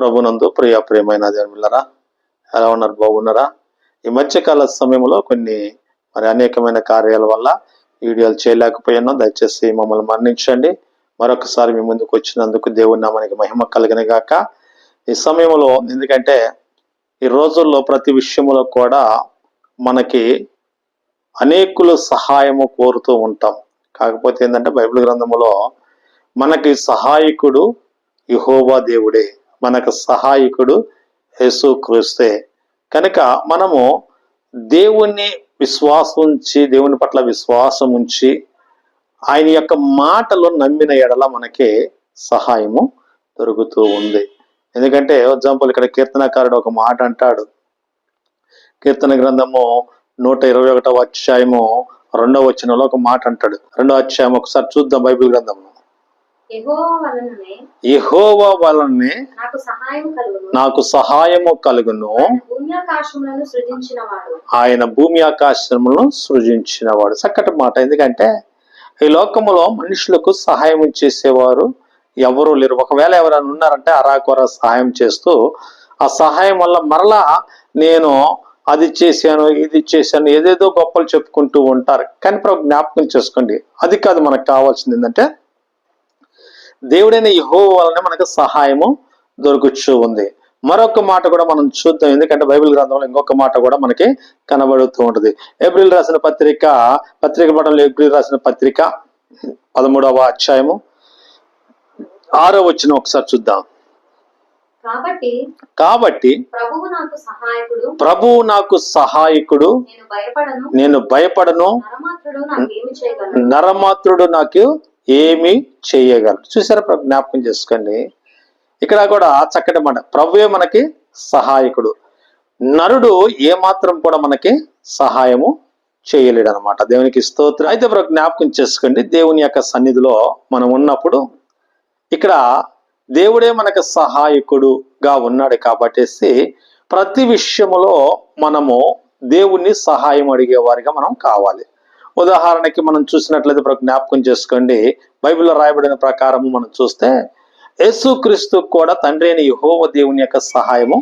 ప్రభునందు ప్రియ ప్రియమైన దేవుళ్ళరా ఎలా ఉన్నారు? బాగున్నారా? ఈ మధ్యకాల సమయంలో కొన్ని మరి అనేకమైన కార్యాల వల్ల వీడియోలు చేయలేకపోయాను. దయచేసి మమ్మల్ని మరణించండి మరొకసారి మీ ముందుకు వచ్చినందుకు దేవుని నామానికి మహిమ కలిగిన గాక. ఈ సమయంలో ఎందుకంటే ఈ రోజుల్లో ప్రతి విషయంలో కూడా మనకి అనేకులు సహాయము కోరుతూ ఉంటాం. కాకపోతే ఏంటంటే బైబిల్ గ్రంథములో మనకి సహాయకుడు యహోవా దేవుడే. మనకు సహాయకుడు యేసు క్రీస్తే. కనుక మనము దేవుణ్ణి విశ్వాసం ఉంచి దేవుని పట్ల విశ్వాసం ఉంచి ఆయన యొక్క మాటలు నమ్మిన ఎడల మనకి సహాయము దొరుకుతూ ఉంది. ఎందుకంటే ఎగ్జాంపుల్ ఇక్కడ కీర్తనకారుడు ఒక మాట అంటాడు. కీర్తన గ్రంథము నూట ఇరవై ఒకటవ అధ్యాయము రెండవ వచనంలో ఒక మాట అంటాడు. రెండవ అధ్యాయం ఒకసారి చూద్దాం బైబిల్ గ్రంథము యెహోవా వలనే నాకు సహాయము కలుగును. ఆయన భూమి ఆకాశములను సృజించిన వాడు ఆయన భూమి ఆకాశములను సృజించినవాడు. చక్కటి మాట. ఎందుకంటే ఈ లోకములో మనుషులకు సహాయం చేసేవారు ఎవరు లేరు. ఒకవేళ ఎవరైనా ఉన్నారంటే అరాకొర సహాయం చేస్తూ ఆ సహాయం వల్ల మరలా నేను అది చేశాను ఇది చేశాను ఏదేదో గొప్పలు చెప్పుకుంటూ ఉంటారు. కానీ ప్రభు జ్ఞాపకం చేసుకోండి. అది కాదు మనకు కావాల్సింది ఏంటంటే దేవుడైన యహో వలన మనకు సహాయము దొరుకుతూ ఉంది. మరొక మాట కూడా మనం చూద్దాం. ఎందుకంటే బైబిల్ గ్రంథంలో ఇంకొక మాట కూడా మనకి కనబడుతూ ఉంటుంది. ఏప్రిల్ రాసిన పత్రిక పత్రిక పడంలో ఏప్రిల్ రాసిన పత్రిక పదమూడవ అధ్యాయము ఆరో వచ్చిన ఒకసారి చూద్దాం. కాబట్టి కాబట్టి ప్రభువు నాకు సహాయకుడు నేను భయపడను నరమాత్రుడు నాకు ఏమి చేయగలరు. చూసారా ప్రభు జ్ఞాపకం చేసుకోండి. ఇక్కడ కూడా చక్కటి మాట ప్రభువే మనకి సహాయకుడు. నరుడు ఏ మాత్రం కూడా మనకి సహాయము చేయలేడు అనమాట దేవునికి స్తోత్రం. అయితే ప్రభు జ్ఞాపకం చేసుకోండి. దేవుని యొక్క సన్నిధిలో మనం ఉన్నప్పుడు ఇక్కడ దేవుడే మనకు సహాయకుడుగా ఉన్నాడు కాబట్టేసి ప్రతి విషయములో మనము దేవుణ్ణి సహాయం అడిగే వారిగా మనం కావాలి. ఉదాహరణకి మనం చూసినట్లయితే ఇప్పుడు జ్ఞాపకం చేసుకోండి. బైబిల్లో రాయబడిన ప్రకారము మనం చూస్తే యేసుక్రీస్తు కూడా తండ్రి అయిన యహోవ దేవుని యొక్క సహాయము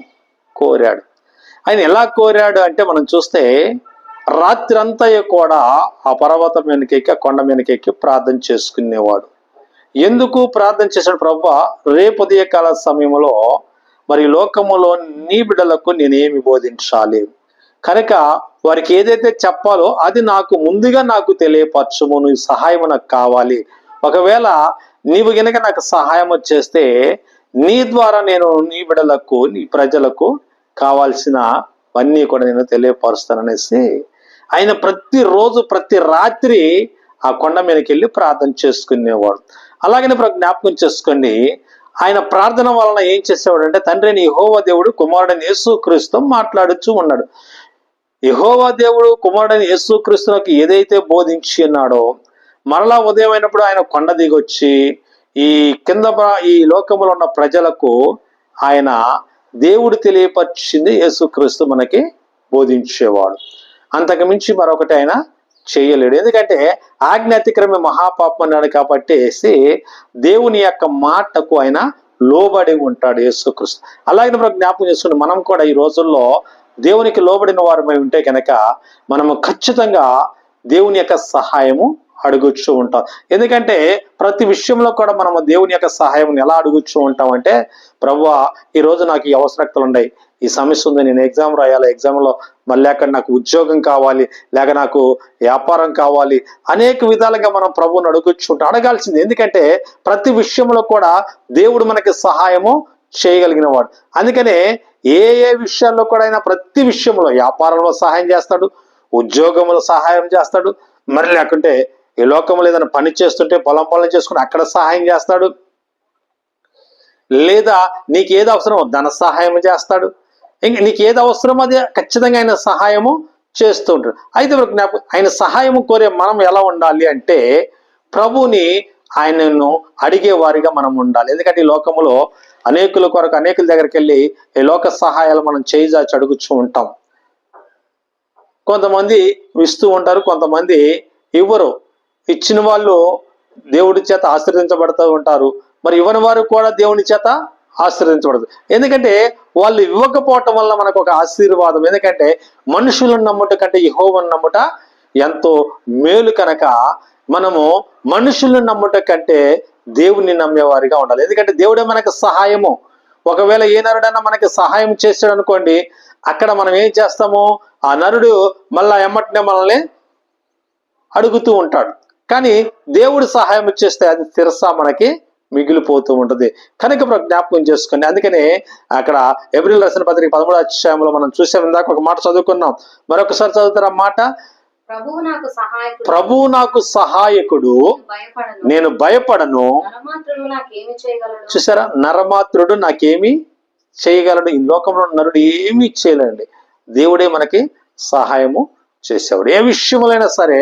కోరాడు. ఆయన ఎలా కోరాడు అంటే మనం చూస్తే రాత్రంతా కూడా ఆ పర్వతం వెనకెక్కి ఆ కొండ వెనకెక్కి ప్రార్థన చేసుకునేవాడు. ఎందుకు ప్రార్థన చేశాడు ప్రభు? రేపు ఉదయకాల సమయంలో మరి లోకములో నీ బిడ్డలకు నేనేమి బోధించాలి? కనుక వారికి ఏదైతే చెప్పాలో అది నాకు ముందుగా నాకు తెలియపరచుము నువ్వు సహాయం నాకు కావాలి. ఒకవేళ నీవు గనక నాకు సహాయం చేస్తే నీ ద్వారా నేను నీ బిడలకు నీ ప్రజలకు కావాల్సినవన్నీ కూడా నేను తెలియపరుస్తాననేసి ఆయన ప్రతిరోజు ప్రతి రాత్రి ఆ కొండ మీదకి వెళ్ళి ప్రార్థన చేసుకునేవాడు. అలాగనే ఇప్పుడు జ్ఞాపకం చేసుకోండి. ఆయన ప్రార్థన వలన ఏం చేసేవాడు అంటే తండ్రిని యహోవ దేవుడు కుమారుడని యేసు క్రీస్తు మాట్లాడుచూ ఉన్నాడు. యహోవా దేవుడు కుమారుడైన యేసుక్రీస్తులకు ఏదైతే బోధించి ఉన్నాడో మరలా ఉదయం అయినప్పుడు ఆయన కొండ దిగొచ్చి ఈ కింద ఈ లోకంలో ఉన్న ప్రజలకు ఆయన దేవుడు తెలియపరిచింది యేసుక్రీస్తు మనకి బోధించేవాడు. అంతకు మించి మరొకటి ఆయన చేయలేడు. ఎందుకంటే ఆజ్ఞ అతిక్రమే మహాపాపం అన్నాడు కాబట్టి వేసి దేవుని యొక్క మాటకు ఆయన లోబడి ఉంటాడు యేసుక్రీస్తు అలాగే మనం జ్ఞాపకం చేసుకుంటే మనం కూడా ఈ రోజుల్లో దేవునికి లోబడిన వారమై ఉంటే కనుక మనము ఖచ్చితంగా దేవుని యొక్క సహాయము అడుగుచూ ఉంటాం. ఎందుకంటే ప్రతి విషయంలో కూడా మనము దేవుని యొక్క సహాయం ఎలా అడుగుచూ ఉంటాం అంటే ప్రభు ఈరోజు నాకు ఈ అవసరతలు ఉన్నాయి. ఈ సమస్య ఉంది. నేను ఎగ్జామ్ రాయాలి. ఎగ్జామ్లో మళ్ళీ అక్కడ నాకు ఉద్యోగం కావాలి. లేక నాకు వ్యాపారం కావాలి. అనేక విధాలుగా మనం ప్రభువుని అడుగుచుంటాం అడగాల్సింది ఎందుకంటే ప్రతి విషయంలో కూడా దేవుడు మనకి సహాయము చేయగలిగిన వాడు అందుకనే ఏ ఏ విషయాల్లో కూడా ఆయన ప్రతి విషయంలో వ్యాపారంలో సహాయం చేస్తాడు ఉద్యోగంలో సహాయం చేస్తాడు. మరి లేకుంటే ఈ లోకంలో ఏదైనా పని చేస్తుంటే పొలం పొలం చేసుకుని అక్కడ సహాయం చేస్తాడు. లేదా నీకు ఏది అవసరమో ధన సహాయం చేస్తాడు. ఇంకా నీకు ఏది అవసరమో అది ఖచ్చితంగా ఆయన సహాయము చేస్తూ ఉంటాడు. అయితే మనకు జ్ఞాపకం ఆయన సహాయము కోరే మనం ఎలా ఉండాలి అంటే ప్రభుని ఆయనను అడిగే వారిగా మనం ఉండాలి. ఎందుకంటే ఈ లోకములో అనేకుల కొరకు అనేకుల దగ్గరికి వెళ్ళి ఈ లోక సహాయాలు మనం చేయిజాచి అడుగుచూ ఉంటాం. కొంతమంది ఇస్తూ ఉంటారు కొంతమంది ఇవ్వరు. ఇచ్చిన వాళ్ళు దేవుడి చేత ఆశ్రదించబడుతూ ఉంటారు. మరి ఇవ్వని వారు కూడా దేవుని చేత ఆశ్రదించబడదు ఎందుకంటే వాళ్ళు ఇవ్వకపోవటం వల్ల మనకు ఒక ఆశీర్వాదం. ఎందుకంటే మనుషులను నమ్ముట కంటే యెహోవాను నమ్ముట ఎంతో మేలు కనుక మనము మనుషులను నమ్ముట కంటే దేవుణ్ణి నమ్మేవారిగా ఉండాలి. ఎందుకంటే దేవుడే మనకు సహాయము. ఒకవేళ ఏ నరుడైనా మనకి సహాయం చేశాడు అనుకోండి అక్కడ మనం ఏం చేస్తాము? ఆ నరుడు మళ్ళా ఎమ్మటినే మనల్ని అడుగుతూ ఉంటాడు. కానీ దేవుడు సహాయం చేస్తే అది తిరసా మనకి మిగిలిపోతూ ఉంటుంది. కనుక ఇప్పుడు జ్ఞాపకం చేసుకోండి. అందుకనే అక్కడ ఎబ్రిల్ రచన పత్రిక పదమూడు అధ్యాయంలో మనం చూసాం. ఇందాక ఒక మాట చదువుకున్నాం. మరొకసారి చదువుతారా మాట? ప్రభువు నాకు సహాయకుడు. నేను భయపడను. చూసారా? నరమాత్రుడు నాకేమి చేయగలడు? ఈ లోకంలో నరుడు ఏమీ చేయలేండి దేవుడే మనకి సహాయము చేసేవాడు. ఏ విషయములైనా సరే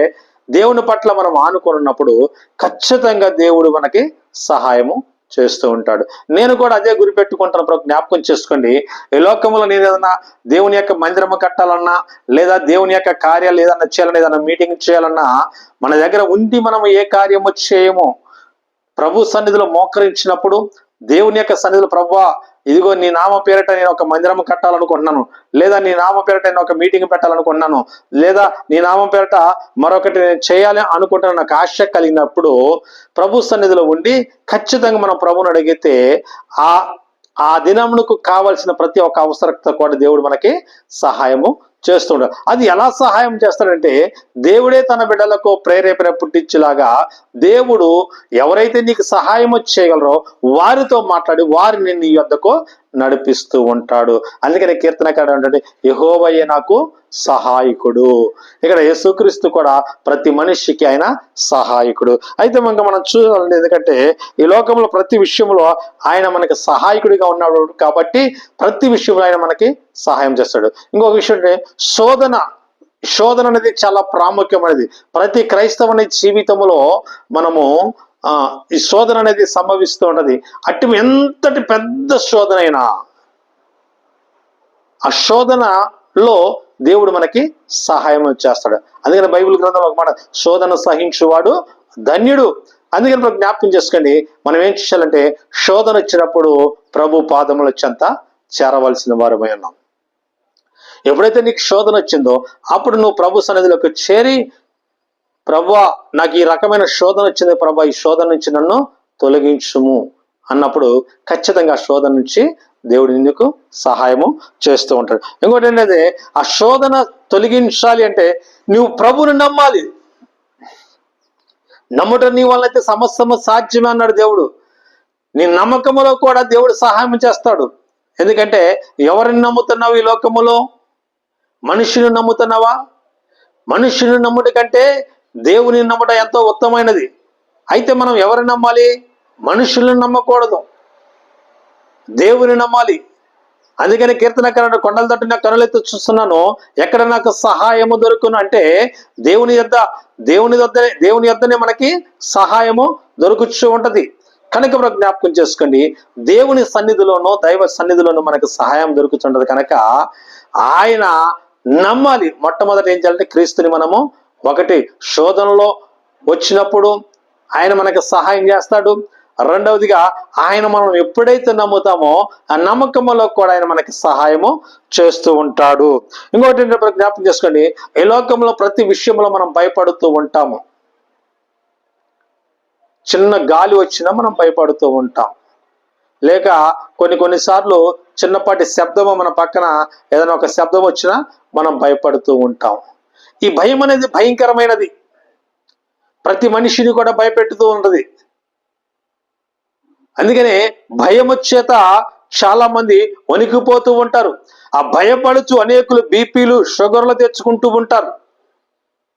దేవుని పట్ల మనం ఆనుకొని ఉన్నప్పుడు ఖచ్చితంగా దేవుడు మనకి సహాయము చేస్తూ ఉంటాడు. నేను కూడా అదే గురి పెట్టుకుంటున్నప్పుడు జ్ఞాపకం చేసుకోండి. ఈ లోకంలో నేను ఏదన్నా దేవుని యొక్క మందిరము కట్టాలన్నా లేదా దేవుని యొక్క కార్యాలు ఏదన్నా చేయాలన్నా ఏదన్నా మీటింగ్ చేయాలన్నా మన దగ్గర ఉండి మనం ఏ కార్యము చేయము? ప్రభు సన్నిధిలో మోకరించినప్పుడు దేవుని యొక్క సన్నిధిలో ప్రభు ఇదిగో నీ నామ పేరిట నేను ఒక మందిరం కట్టాలనుకుంటున్నాను లేదా నీ నామ పేరిట నేను ఒక మీటింగ్ పెట్టాలనుకుంటున్నాను లేదా నీ నామం పేరట మరొకటి నేను చేయాలి అనుకుంటున్న నాకు ఆశ కలిగినప్పుడు ప్రభు సన్నిధిలో ఉండి ఖచ్చితంగా మనం ప్రభుని అడిగితే ఆ ఆ దినమునకు కావలసిన ప్రతి ఒక్క అవసరత కూడా దేవుడు మనకి సహాయము చేస్తుంటాడు అది ఎలా సహాయం చేస్తాడంటే దేవుడే తన బిడ్డలకు ప్రేరేపణ పుట్టించేలాగా దేవుడు ఎవరైతే నీకు సహాయం చేయగలరో వారితో మాట్లాడి వారిని నీ యొద్దకు నడిపిస్తూ ఉంటాడు. అందుకని కీర్తనకాడు అంటే యహోవయ్య నాకు సహాయకుడు. ఇక్కడ యేసుక్రీస్తు కూడా ప్రతి మనిషికి ఆయన సహాయకుడు. అయితే మనకు మనం చూడాలండి ఎందుకంటే ఈ లోకంలో ప్రతి విషయంలో ఆయన మనకి సహాయకుడిగా ఉన్నాడు కాబట్టి ప్రతి విషయంలో ఆయన మనకి సహాయం చేస్తాడు. ఇంకొక విషయం అంటే శోధన శోధన అనేది చాలా ప్రాముఖ్యమైనది. ప్రతి క్రైస్తవుని జీవితంలో మనము ఆ ఈ శోధన అనేది సంభవిస్తూ ఉన్నది అటు ఎంతటి పెద్ద శోధన అయినా ఆ శోధనలో దేవుడు మనకి సహాయం చేస్తాడు. అందుకని బైబిల్ గ్రంథంలో ఒక మాట శోధన సహించువాడు ధన్యుడు. అందుకని మనం జ్ఞాపకం చేసుకోండి మనం ఏం చేయాలంటే శోధన వచ్చినప్పుడు ప్రభు పాదముల చెంత చేరవలసిన వారమై ఉన్నాం. ఎప్పుడైతే నీకు శోధన వచ్చిందో అప్పుడు నువ్వు ప్రభు సన్నిధిలోకి చేరి ప్రభా నాకు ఈ రకమైన శోధన వచ్చింది. ప్రభా ఈ శోధన నుంచి నన్ను తొలగించుము. అన్నప్పుడు ఖచ్చితంగా శోధన నుంచి దేవుడు నీకు సహాయము చేస్తూ ఉంటాడు. ఇంకోటి ఏంటంటే ఆ శోధన తొలగించాలి అంటే నువ్వు ప్రభుని నమ్మాలి. నమ్ముట నీ వల్ల అయితే సమస్తము సాధ్యమే అన్నాడు దేవుడు. నీ నమ్మకములో కూడా దేవుడు సహాయం చేస్తాడు. ఎందుకంటే ఎవరిని నమ్ముతున్నావు ఈ లోకములో? మనుషుని నమ్ముతున్నావా? మనుషుని నమ్ముట కంటే దేవుని నమ్మట ఎంతో ఉత్తమైనది అయితే మనం ఎవరిని నమ్మాలి? మనుషులను నమ్మకూడదు. దేవుని నమ్మాలి. అందుకని కీర్తనకరణ కొండల తట్టు కనులెత్తి చూస్తున్నాను. ఎక్కడ నాకు సహాయము దొరుకును అంటే దేవుని యొద్ద దేవుని యొద్ద దేవుని యొద్దనే మనకి సహాయము దొరుకుతూ ఉంటది. కనుక మనం జ్ఞాపకం చేసుకోండి. దేవుని సన్నిధిలోనూ దైవ సన్నిధిలోనూ మనకు సహాయం దొరుకుతుంటది కనుక ఆయన నమ్మాలి. మొట్టమొదటి ఏం చేయాలంటే క్రీస్తుని మనము ఒకటి శోధనలో వచ్చినప్పుడు ఆయన మనకు సహాయం చేస్తాడు. రెండవదిగా ఆయన మనం ఎప్పుడైతే నమ్ముతామో ఆ నమ్మకంలో కూడా ఆయన మనకి సహాయము చేస్తూ ఉంటాడు. ఇంకోటి ఏంటంటే జ్ఞాపకం చేసుకోండి. ఈ లోకంలో ప్రతి విషయంలో మనం భయపడుతూ ఉంటాము. చిన్న గాలి వచ్చినా మనం భయపడుతూ ఉంటాం. లేక కొన్ని కొన్నిసార్లు చిన్నపాటి శబ్దము మన పక్కన ఏదైనా ఒక శబ్దం వచ్చినా మనం భయపడుతూ ఉంటాం. ఈ భయం అనేది భయంకరమైనది. ప్రతి మనిషిని కూడా భయపెడుతూ ఉంటుంది. అందుకనే భయం చేత చాలా మంది వణికిపోతూ ఉంటారు. ఆ భయపడుచు అనేకులు బీపీలు షుగర్లు తెచ్చుకుంటూ ఉంటారు.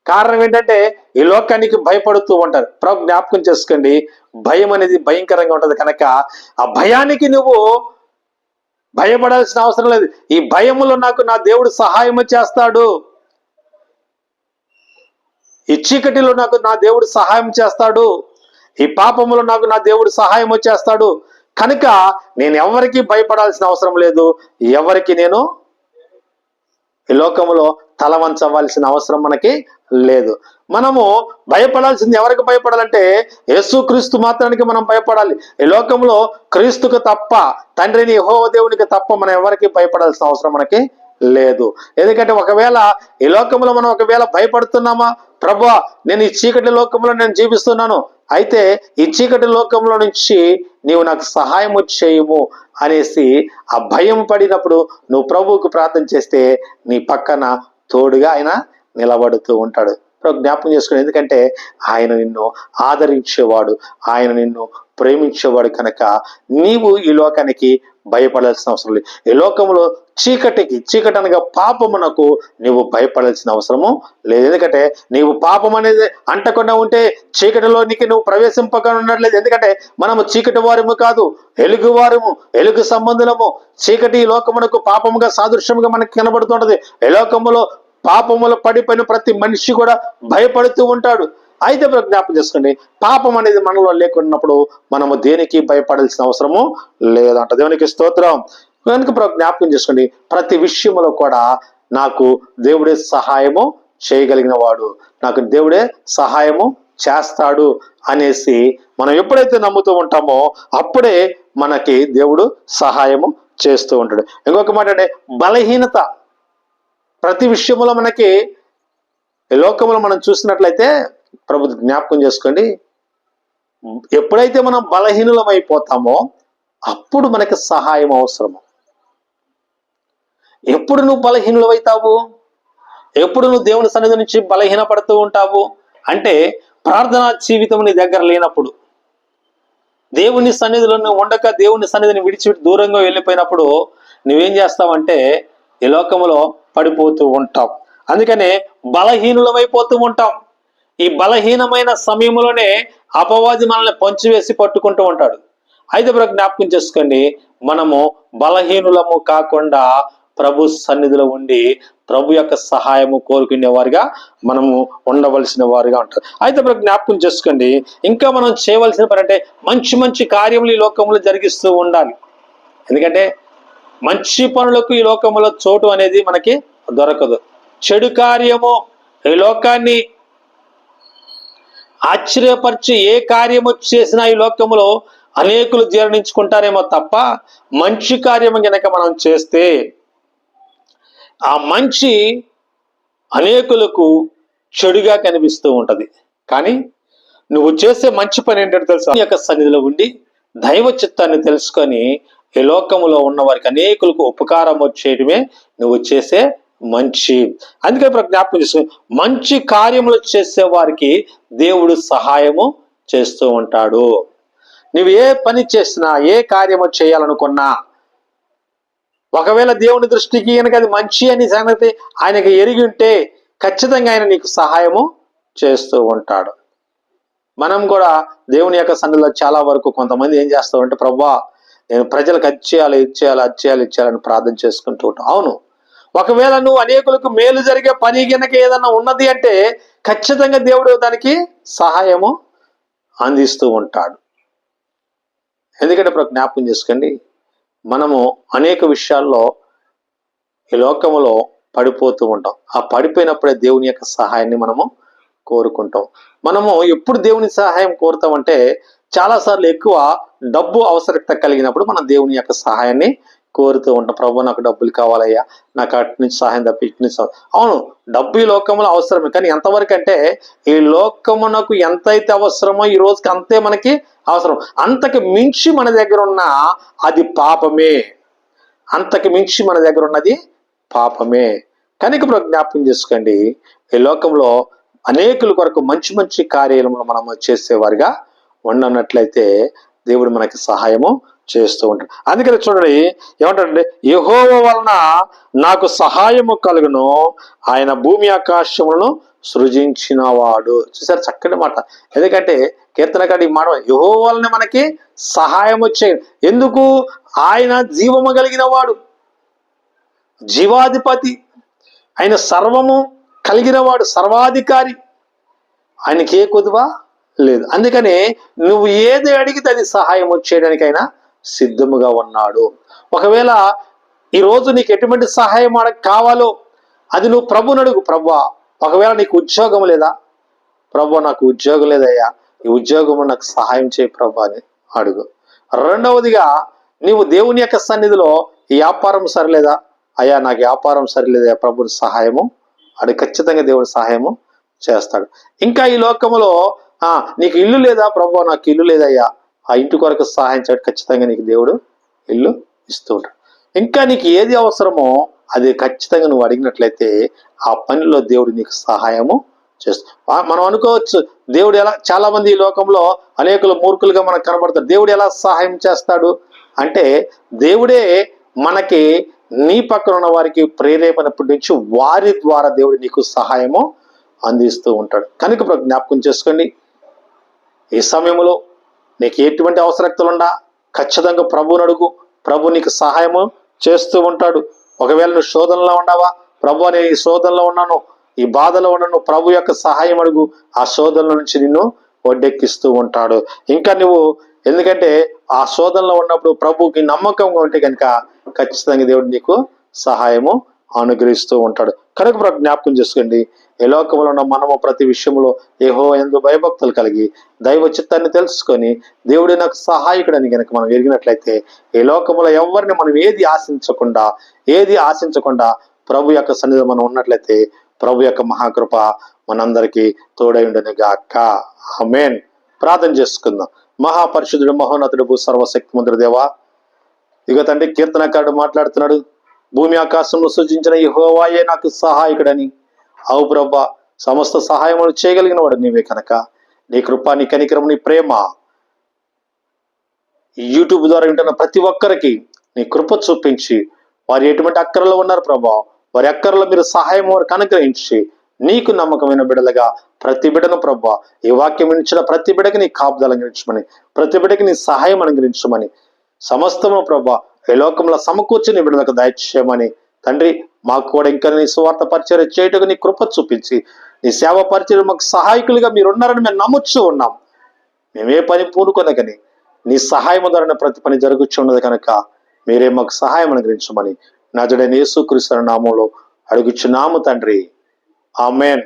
కారణం ఏంటంటే ఈ లోకానికి భయపడుతూ ఉంటారు. ప్రభు జ్ఞాపకం చేసుకోండి. భయం అనేది భయంకరంగా ఉంటుంది కనుక ఆ భయానికి నువ్వు భయపడాల్సిన అవసరం లేదు. ఈ భయములో నాకు నా దేవుడు సహాయం చేస్తాడు. ఈ చీకటిలో నాకు నా దేవుడు సహాయం చేస్తాడు. ఈ పాపములో నాకు నా దేవుడు సహాయం చేస్తాడు. కనుక నేను ఎవరికి భయపడాల్సిన అవసరం లేదు. ఎవరికి నేను? ఈ లోకములో తల వంచవలసిన అవసరం మనకి లేదు. మనము భయపడాల్సింది ఎవరికి భయపడాలంటే యేసుక్రీస్తు మాత్రానికి మనం భయపడాలి. ఈ లోకంలో క్రీస్తుకు తప్ప తండ్రిని యెహోవా దేవునికి తప్ప మనం ఎవరికి భయపడాల్సిన అవసరం మనకి లేదు. ఎందుకంటే ఒకవేళ ఈ లోకంలో మనం ఒకవేళ భయపడుతున్నామా? ప్రభా నేను ఈ చీకటి లోకంలో నేను జీవిస్తున్నాను. అయితే ఈ చీకటి లోకంలో నుంచి నీవు నాకు సహాయం చేయము అనేసి ఆ భయం పడినప్పుడు నువ్వు ప్రభువుకు ప్రార్థన చేస్తే నీ పక్కన తోడుగా ఆయన నిలబడుతూ ఉంటాడు. జ్ఞాపకం చేసుకుని ఎందుకంటే ఆయన నిన్ను ఆదరించేవాడు ఆయన నిన్ను ప్రేమించేవాడు కనుక నీవు ఈ లోకానికి భయపడాల్సిన అవసరం లేదు. ఈ లోకంలో చీకటికి చీకటి అనగా పాపమునకు నీవు భయపడాల్సిన అవసరము లేదు. ఎందుకంటే నీవు పాపం అనేది అంటకుండా ఉంటే చీకటిలోనికి నువ్వు ప్రవేశింపకుండా ఉండట్లేదు ఎందుకంటే మనము చీకటి వారము కాదు ఎలుగు వారము ఎలుగు సంబంధులము. చీకటి ఈ లోకమునకు పాపముగా సాదృశ్యముగా మనకి కనబడుతుంటది ఈ లోకములో పాపములో పడిపోయిన ప్రతి మనిషి కూడా భయపడుతూ ఉంటాడు. అయితే మీరు జ్ఞాపకం చేసుకోండి పాపం అనేది మనలో లేకున్నప్పుడు మనము దేనికి భయపడాల్సిన అవసరము లేదంట. దేవునికి స్తోత్రం. కనుక జ్ఞాపకం చేసుకోండి ప్రతి విషయంలో కూడా నాకు దేవుడే సహాయము చేయగలిగిన వాడు నాకు దేవుడే సహాయము చేస్తాడు అనేసి మనం ఎప్పుడైతే నమ్ముతూ ఉంటామో అప్పుడే మనకి దేవుడు సహాయము చేస్తూ ఉంటాడు. ఇంకొక మాట అంటే బలహీనత. ప్రతి విషయంలో మనకి ఈ లోకంలో మనం చూసినట్లయితే ప్రభు జ్ఞాపకం చేసుకోండి. ఎప్పుడైతే మనం బలహీనులం అయిపోతామో అప్పుడు మనకి సహాయం అవసరము. ఎప్పుడు నువ్వు బలహీనులవుతావు? ఎప్పుడు నువ్వు దేవుని సన్నిధి నుంచి బలహీన పడుతూ ఉంటావు? అంటే ప్రార్థనా జీవితం నీ దగ్గర లేనప్పుడు దేవుని సన్నిధిలో నువ్వు ఉండక దేవుని సన్నిధిని విడిచి దూరంగా వెళ్ళిపోయినప్పుడు నువ్వేం చేస్తావంటే ఈ లోకంలో పడిపోతూ ఉంటాం. అందుకనే బలహీనులమైపోతూ ఉంటాం. ఈ బలహీనమైన సమయంలోనే అపవాది మనల్ని పంచివేసి పట్టుకుంటూ ఉంటాడు. అయితే ఇప్పుడు జ్ఞాపకం చేసుకోండి మనము బలహీనులము కాకుండా ప్రభు సన్నిధిలో ఉండి ప్రభు యొక్క సహాయము కోరుకునే వారిగా మనము ఉండవలసిన వారుగా ఉంటారు అయితే ఇప్పుడు జ్ఞాపకం చేసుకోండి ఇంకా మనం చేయవలసిన పని అంటే మంచి మంచి కార్యములు ఈ లోకంలో జరిగిస్తూ ఉండాలి. ఎందుకంటే మంచి పనులకు ఈ లోకంలో చోటు అనేది మనకి దొరకదు. చెడు కార్యము ఈ లోకాన్ని ఆశ్చర్యపరిచి ఏ కార్యము చేసినా ఈ లోకంలో అనేకులు జీర్ణించుకుంటారేమో తప్ప మంచి కార్యము కనుక మనం చేస్తే ఆ మంచి అనేకులకు చెడుగా కనిపిస్తూ ఉంటది. కానీ నువ్వు చేసే మంచి పని ఏంటంటే తెలుసా? యొక్క సన్నిధిలో ఉండి దైవ చిత్తాన్ని తెలుసుకొని ఈ లోకములో ఉన్న వారికి అనేకులకు ఉపకారం వచ్చేయడమే నువ్వు చేసే మంచి. అందుకే ఇప్పుడు జ్ఞాపకం చేసుకుని మంచి కార్యములు చేసే వారికి దేవుడు సహాయము చేస్తూ ఉంటాడు. నువ్వు ఏ పని చేసినా ఏ కార్యము చేయాలనుకున్నా ఒకవేళ దేవుని దృష్టికి కనుక అది మంచి అని సంగతి ఆయనకి ఎరిగి ఉంటే ఖచ్చితంగా ఆయన నీకు సహాయము చేస్తూ ఉంటాడు. మనం కూడా దేవుని యొక్క సన్నిధిలో చాలా వరకు కొంతమంది ఏం చేస్తామంటే ప్రభా నేను ప్రజలకు అది చేయాలి ఇది చేయాలి అది చేయాలి ఇది చేయాలని ప్రార్థన చేసుకుంటూ ఉంటాం. అవును. ఒకవేళ నువ్వు అనేకులకు మేలు జరిగే పని గినక ఏదన్నా ఉన్నది అంటే ఖచ్చితంగా దేవుడు దానికి సహాయము అందిస్తూ ఉంటాడు. ఎందుకంటే ఇప్పుడు జ్ఞాపకం చేసుకోండి మనము అనేక విషయాల్లో ఈ లోకములో పడిపోతూ ఉంటాం. ఆ పడిపోయినప్పుడే దేవుని యొక్క సహాయాన్ని మనము కోరుకుంటాం. మనము ఎప్పుడు దేవుని సహాయం కోరుతామంటే చాలాసార్లు ఎక్కువ డబ్బు అవసరత కలిగినప్పుడు మనం దేవుని యొక్క సహాయాన్ని కోరుతూ ఉంటాం. ప్రభు నాకు డబ్బులు కావాలయ్యా. నాకు అటు నుంచి సహాయం తప్ప ఇటు నుంచి అవును డబ్బు ఈ లోకంలో అవసరమే. కానీ ఎంతవరకు అంటే ఈ లోకమునకు ఎంతైతే అవసరమో ఈ రోజుకి అంతే మనకి అవసరం. అంతకు మించి మన దగ్గర ఉన్న అది పాపమే. అంతకు మించి మన దగ్గర ఉన్నది పాపమే. కనుక ఇప్పుడు జ్ఞాపకం చేసుకోండి. ఈ లోకంలో అనేకుల కొరకు మంచి మంచి కార్యాలను మనం చేసేవారుగా ఉండనట్లయితే దేవుడు మనకి సహాయము చేస్తూ ఉంటాడు. అందుకని చూడండి ఏమంటాడండి యహోవ వలన నాకు సహాయము కలుగును ఆయన భూమి ఆకాశములను సృజించినవాడు. చూసారు చక్కటి మాట. ఎందుకంటే కీర్తనకాడి ఈ మాట యహో వలన మనకి సహాయం వచ్చే ఎందుకు? ఆయన జీవము కలిగిన వాడు జీవాధిపతి. ఆయన సర్వము కలిగిన వాడు సర్వాధికారి. ఆయనకి ఏ కొద్దువా లేదు. అందుకనే నువ్వు ఏది అడిగితే అది సహాయం చేయడానికైనా సిద్ధముగా ఉన్నాడు. ఒకవేళ ఈరోజు నీకు ఎటువంటి సహాయం మనకు కావాలో అది నువ్వు ప్రభుని అడుగు. ప్రభా ఒకవేళ నీకు ఉద్యోగం లేదా? ప్రభు నాకు ఉద్యోగం లేదయ్యా. ఈ ఉద్యోగం నాకు సహాయం చేయి ప్రభా అని అడుగు. రెండవదిగా నీవు దేవుని యొక్క సన్నిధిలో ఈ వ్యాపారం సరిలేదా? అయ్యా నాకు వ్యాపారం సరిలేదా ప్రభుని సహాయము అడు ఖచ్చితంగా దేవుడి సహాయము చేస్తాడు. ఇంకా ఈ లోకములో ఆ నీకు ఇల్లు లేదా ప్రభు? నాకు ఇల్లు లేదయ్యా. ఆ ఇంటి కొరకు సహాయం చేయడం ఖచ్చితంగా నీకు దేవుడు ఇల్లు ఇస్తూ ఉంటాడు. ఇంకా నీకు ఏది అవసరమో అది ఖచ్చితంగా నువ్వు అడిగినట్లయితే ఆ పనిలో దేవుడు నీకు సహాయము చేస్తాడు. మనం అనుకోవచ్చు దేవుడు ఎలా చాలా మంది ఈ లోకంలో అనేకులు మూర్ఖులుగా మనకు కనబడతారు. దేవుడు ఎలా సహాయం చేస్తాడు? అంటే దేవుడే మనకి నీ పక్కన ఉన్న వారికి ప్రేరేపణప్పటి నుంచి వారి ద్వారా దేవుడు నీకు సహాయము అందిస్తూ ఉంటాడు. కనుక జ్ఞాపకం చేసుకోండి. ఈ సమయంలో నీకు ఎటువంటి అవసరతలుండా ఖచ్చితంగా ప్రభువుని అడుగు. ప్రభు నీకు సహాయము చేస్తూ ఉంటాడు. ఒకవేళ నువ్వు శోధనలో ఉన్నావా ప్రభు నేను ఈ శోధనలో ఉన్నాను. ఈ బాధలో ఉన్నాను. ప్రభు యొక్క సహాయం అడుగు. ఆ శోధనల నుంచి నిన్ను ఒడ్డెక్కిస్తూ ఉంటాడు. ఇంకా నువ్వు ఎందుకంటే ఆ శోధనలో ఉన్నప్పుడు ప్రభుకి నమ్మకంగా ఉంటే కనుక ఖచ్చితంగా దేవుడు నీకు సహాయము అనుగ్రహిస్తూ ఉంటాడు. కనుక ప్రభు జ్ఞాపకం చేసుకోండి. ఈ లోకంలో ఉన్న మనము ప్రతి విషయంలో ఏహో ఎందు భయభక్తులు కలిగి దైవ చిత్తాన్ని తెలుసుకొని దేవుడి నాకు సహాయకుడని కనుక మనం ఎరిగినట్లయితే ఈ లోకంలో ఎవరిని మనం ఏది ఆశించకుండా ఏది ఆశించకుండా ప్రభు యొక్క సన్నిధి మనం ఉన్నట్లయితే ప్రభు యొక్క మహాకృప మనందరికీ తోడై ఉండని గాక ఆమేన్. ప్రార్థన చేసుకుందాం. మహాపరిశుద్ధుడు మహోన్నతుడు భూ సర్వశక్తిమంతుడు దేవా ఇక తండ్రి కీర్తనకారుడు మాట్లాడుతున్నాడు. భూమి ఆకాశంలో సృజించిన హోవాయే నాకు సహాయకుడని. అవు ప్రభా సమస్త సహాయములు చేయగలిగిన వాడు నీవే కనుక. నీ కృప నీ కనికరం నీ ప్రేమ యూట్యూబ్ ద్వారా వింటున్న ప్రతి ఒక్కరికి నీ కృప చూపించి వారు ఎటువంటి అక్కరలో ఉన్నారు ప్రభా వారి అక్కరలో మీరు సహాయం వారికి అనుగ్రహించి నీకు నమ్మకమైన బిడలుగా ప్రతి బిడను ప్రభా ఈ వాక్యం ఇచ్చిన ప్రతి బిడకి నీ కాపుదలు అనుగ్రహించమని ప్రతి బిడకి నీ సహాయం అనుగ్రహించమని సమస్తము ప్రభా ఈ లోకంలో సమకూర్చుని విడుదలకు దయచేయమని. తండ్రి మాకు కూడా ఇంకా నీ సువార్త పరిచయం చేయటకు నీ కృప చూపించి నీ సేవ పరిచయం మాకు సహాయకులుగా మీరు ఉన్నారని మేము నమ్ముచ్చు ఉన్నాం. మేమే పని పూనుకొనకని నీ సహాయం ద్వారా ప్రతి పని జరుగుచున్నది కనుక మీరే మాకు సహాయం అనుగ్రహించమని. నజడైన యేసుక్రీస్తు నామంలో అడుగుచున్నాము తండ్రి. ఆమెన్.